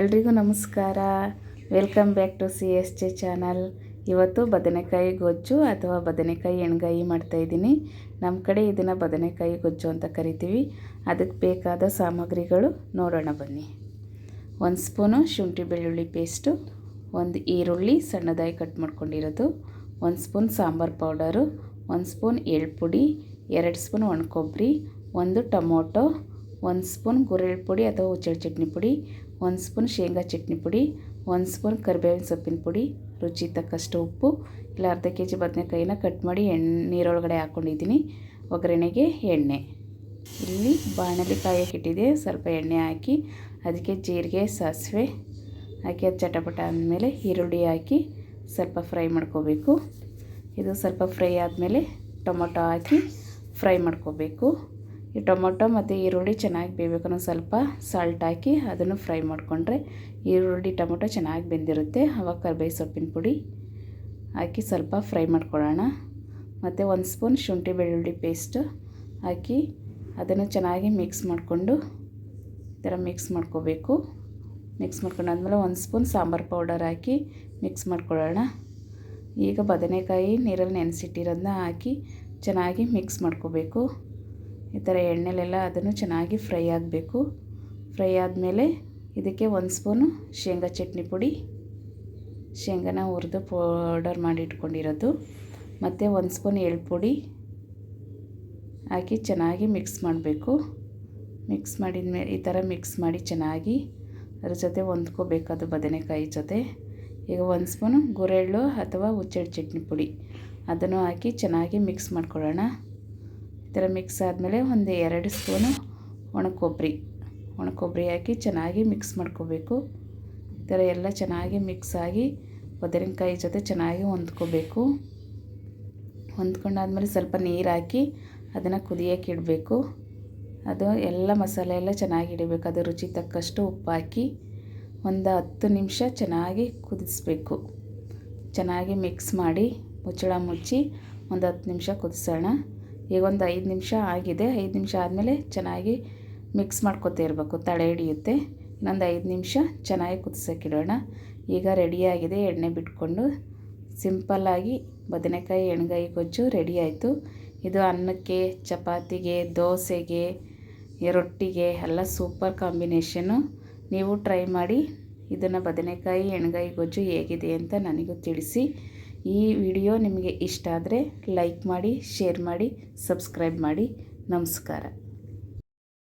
ಎಲ್ರಿಗೂ ನಮಸ್ಕಾರ. Welcome back to C S J channel ಇವತ್ತು ಬದನೆಕಾಯಿ ಗೊಜ್ಜು ಅಥವಾ ಬದನೆಕಾಯಿ ಎಣ್ಗಾಯಿ ಮಾಡ್ತಾಯಿದ್ದೀನಿ ನಮ್ಮ ಕಡೆ ಇದನ್ನು ಬದನೆಕಾಯಿ ಗೊಜ್ಜು ಅಂತ ಕರಿತೀವಿ. ಅದಕ್ಕೆ ಬೇಕಾದ ಸಾಮಗ್ರಿಗಳು ನೋಡೋಣ ಬನ್ನಿ. ಒಂದು ಸ್ಪೂನು ಶುಂಠಿ ಬೆಳ್ಳುಳ್ಳಿ ಪೇಸ್ಟು ಒಂದು ಈರುಳ್ಳಿ ಸಣ್ಣದಾಗಿ ಕಟ್ ಮಾಡ್ಕೊಂಡಿರೋದು, ಒಂದು ಸ್ಪೂನ್ ಸಾಂಬಾರು ಪೌಡರು ಒಂದು ಸ್ಪೂನ್ ಎಳ್ಳು ಪುಡಿ, ಎರಡು ಸ್ಪೂನ್ ಒಣಕೊಬ್ಬರಿ ಒಂದು ಟೊಮೊಟೊ ಒಂದು ಸ್ಪೂನ್ ಗುರೆಳ್ ಪುಡಿ ಅಥವಾ ಹುಚ್ಚೆಳ್ಳು ಚಟ್ನಿ ಪುಡಿ ಒಂದು ಸ್ಪೂನ್ ಶೇಂಗಾ ಚಟ್ನಿ ಪುಡಿ ಒಂದು ಸ್ಪೂನ್ ಕರಿಬೇವಿನ ಸೊಪ್ಪಿನ ಪುಡಿ, ರುಚಿ ತಕ್ಕಷ್ಟು ಉಪ್ಪು, ಇಲ್ಲ ಅರ್ಧ ಕೆ ಜಿ ಬದನೆಕಾಯಿನ ಕಟ್ ಮಾಡಿ ಎಣ್ಣೆ ನೀರೊಳಗಡೆ ಹಾಕ್ಕೊಂಡಿದ್ದೀನಿ ಒಗ್ಗರಣೆಗೆ ಎಣ್ಣೆ. ಇಲ್ಲಿ ಬಾಣಲಿ ಕಾಯಕ್ಕಿಟ್ಟಿದೆ ಸ್ವಲ್ಪ ಎಣ್ಣೆ ಹಾಕಿ, ಅದಕ್ಕೆ ಜೀರಿಗೆ, ಸಾಸಿವೆ ಹಾಕಿ, ಅದು ಚಟಪಟ ಅಂದಮೇಲೆ ಈರುಳ್ಳಿ ಹಾಕಿ ಸ್ವಲ್ಪ ಫ್ರೈ ಮಾಡ್ಕೋಬೇಕು. ಇದು ಸ್ವಲ್ಪ ಫ್ರೈ ಆದಮೇಲೆ ಟೊಮೊಟೊ ಹಾಕಿ ಫ್ರೈ ಮಾಡ್ಕೋಬೇಕು. ಈ ಟೊಮೊಟೊ ಮತ್ತು ಈರುಳ್ಳಿ ಚೆನ್ನಾಗಿ ಬೇಯಬೇಕು. ಸ್ವಲ್ಪ ಸಾಲ್ಟ್ ಹಾಕಿ ಅದನ್ನು ಫ್ರೈ ಮಾಡಿಕೊಂಡ್ರೆ ಈರುಳ್ಳಿ, ಟೊಮೊಟೊ ಚೆನ್ನಾಗಿ ಬೆಂದಿರುತ್ತೆ. ಅವಾಗ ಕರ್ಬೇವು ಸೊಪ್ಪಿನ ಪುಡಿ ಹಾಕಿ ಸ್ವಲ್ಪ ಫ್ರೈ ಮಾಡ್ಕೊಳ್ಳೋಣ. ಮತ್ತು ಒಂದು ಸ್ಪೂನ್ ಶುಂಠಿ ಬೆಳ್ಳುಳ್ಳಿ ಪೇಸ್ಟ್ ಹಾಕಿ ಅದನ್ನು ಚೆನ್ನಾಗಿ ಮಿಕ್ಸ್ ಮಾಡಿಕೊಂಡು ಈ ಥರ ಮಿಕ್ಸ್ ಮಾಡ್ಕೋಬೇಕು. ಮಿಕ್ಸ್ ಮಾಡ್ಕೊಂಡಾದ್ಮೇಲೆ ಒಂದು ಸ್ಪೂನ್ ಸಾಂಬಾರು ಪೌಡರ್ ಹಾಕಿ ಮಿಕ್ಸ್ ಮಾಡ್ಕೊಳ್ಳೋಣ. ಈಗ ಬದನೆಕಾಯಿ ನೀರಲ್ಲಿ ನೆನೆಸಿಟ್ಟಿರೋದನ್ನ ಹಾಕಿ ಚೆನ್ನಾಗಿ ಮಿಕ್ಸ್ ಮಾಡ್ಕೋಬೇಕು. ಈ ಥರ ಎಣ್ಣೆಲೆಲ್ಲ ಅದನ್ನು ಚೆನ್ನಾಗಿ ಫ್ರೈ ಆಗಬೇಕು. ಫ್ರೈ ಆದಮೇಲೆ ಇದಕ್ಕೆ ಒಂದು ಸ್ಪೂನು ಶೇಂಗಾ ಚಟ್ನಿ ಪುಡಿ, ಶೇಂಗಾನ ಹುರಿದು ಪೌಡರ್ ಮಾಡಿ ಇಟ್ಕೊಂಡಿರೋದು. ಮತ್ತು ಒಂದು ಸ್ಪೂನ್ ಎಳ್ಳು ಪುಡಿ ಹಾಕಿ ಚೆನ್ನಾಗಿ ಮಿಕ್ಸ್ ಮಾಡಬೇಕು. ಮಿಕ್ಸ್ ಮಾಡಿದ ಮೇಲೆ ಈ ಥರ ಮಿಕ್ಸ್ ಮಾಡಿ ಚೆನ್ನಾಗಿ ಅದ್ರ ಜೊತೆ ಹೊಂದ್ಕೋಬೇಕದು ಬದನೆಕಾಯಿ ಜೊತೆ. ಈಗ ಒಂದು ಸ್ಪೂನು ಗುರೆಳ್ಳು ಅಥವಾ ಹುಚ್ಚೆಳ್ಳು ಚಟ್ನಿ ಪುಡಿ. ಅದನ್ನು ಹಾಕಿ ಚೆನ್ನಾಗಿ ಮಿಕ್ಸ್ ಮಾಡ್ಕೊಳ್ಳೋಣ. ಥರ ಮಿಕ್ಸ್ ಆದಮೇಲೆ ಒಂದು ಎರಡು ಸ್ಪೂನು ಒಣ ಕೊಬ್ಬರಿ ಹಾಕಿ ಚೆನ್ನಾಗಿ ಮಿಕ್ಸ್ ಮಾಡ್ಕೋಬೇಕು. ಈ ಥರ ಎಲ್ಲ ಚೆನ್ನಾಗಿ ಮಿಕ್ಸ್ ಆಗಿ ಬದನೆಕಾಯಿ ಜೊತೆ ಚೆನ್ನಾಗಿ ಹೊಂದ್ಕೋಬೇಕು. ಹೊಂದ್ಕೊಂಡಾದ್ಮೇಲೆ ಸ್ವಲ್ಪ ನೀರು ಹಾಕಿ ಅದನ್ನು ಕುದಿಯೋಕೆ ಇಡಬೇಕು. ಅದು ಎಲ್ಲ ಮಸಾಲೆ ಎಲ್ಲ ಚೆನ್ನಾಗಿ ಇಡಬೇಕು ಅದು ರುಚಿ ತಕ್ಕಷ್ಟು ಉಪ್ಪು ಹಾಕಿ ಒಂದು ಹತ್ತು ನಿಮಿಷ ಚೆನ್ನಾಗಿ ಕುದಿಸ್ಬೇಕು. ಚೆನ್ನಾಗಿ ಮಿಕ್ಸ್ ಮಾಡಿ ಮುಚ್ಚಳ ಮುಚ್ಚಿ ಒಂದು ಹತ್ತು ನಿಮಿಷ ಕುದಿಸೋಣ. ಈಗ ಒಂದು ಐದು ನಿಮಿಷ ಆಗಿದೆ. ಐದು ನಿಮಿಷ ಆದಮೇಲೆ ಚೆನ್ನಾಗಿ ಮಿಕ್ಸ್ ಮಾಡ್ಕೊತಾ ಇರಬೇಕು. ತಳೆ ಹಿಡಿಯುತ್ತೆ. ಇನ್ನೊಂದು ಐದು ನಿಮಿಷ ಚೆನ್ನಾಗಿ ಕುದಿಸೋಕ್ಕಿಡೋಣ. ಈಗ ರೆಡಿಯಾಗಿದೆ ಎಣ್ಣೆ ಬಿಟ್ಕೊಂಡು ಸಿಂಪಲ್ಲಾಗಿ ಬದನೆಕಾಯಿ, ಎಣ್ಗಾಯಿ, ಗೊಜ್ಜು ರೆಡಿ ಆಯಿತು. ಇದು ಅನ್ನಕ್ಕೆ, ಚಪಾತಿಗೆ, ದೋಸೆಗೆ, ರೊಟ್ಟಿಗೆ ಎಲ್ಲ ಸೂಪರ್ ಕಾಂಬಿನೇಷನು ನೀವು ಟ್ರೈ ಮಾಡಿ ಇದನ್ನು ಬದನೆಕಾಯಿ, ಎಣ್ಗಾಯಿ, ಗೊಜ್ಜು ಹೇಗಿದೆ ಅಂತ ನನಗೂ ತಿಳಿಸಿ. ಈ ವಿಡಿಯೋ ನಿಮಗೆ ಇಷ್ಟ ಆದರೆ ಲೈಕ್ ಮಾಡಿ ಶೇರ್ ಮಾಡಿ ಸಬ್ಸ್ಕ್ರೈಬ್ ಮಾಡಿ. ನಮಸ್ಕಾರ.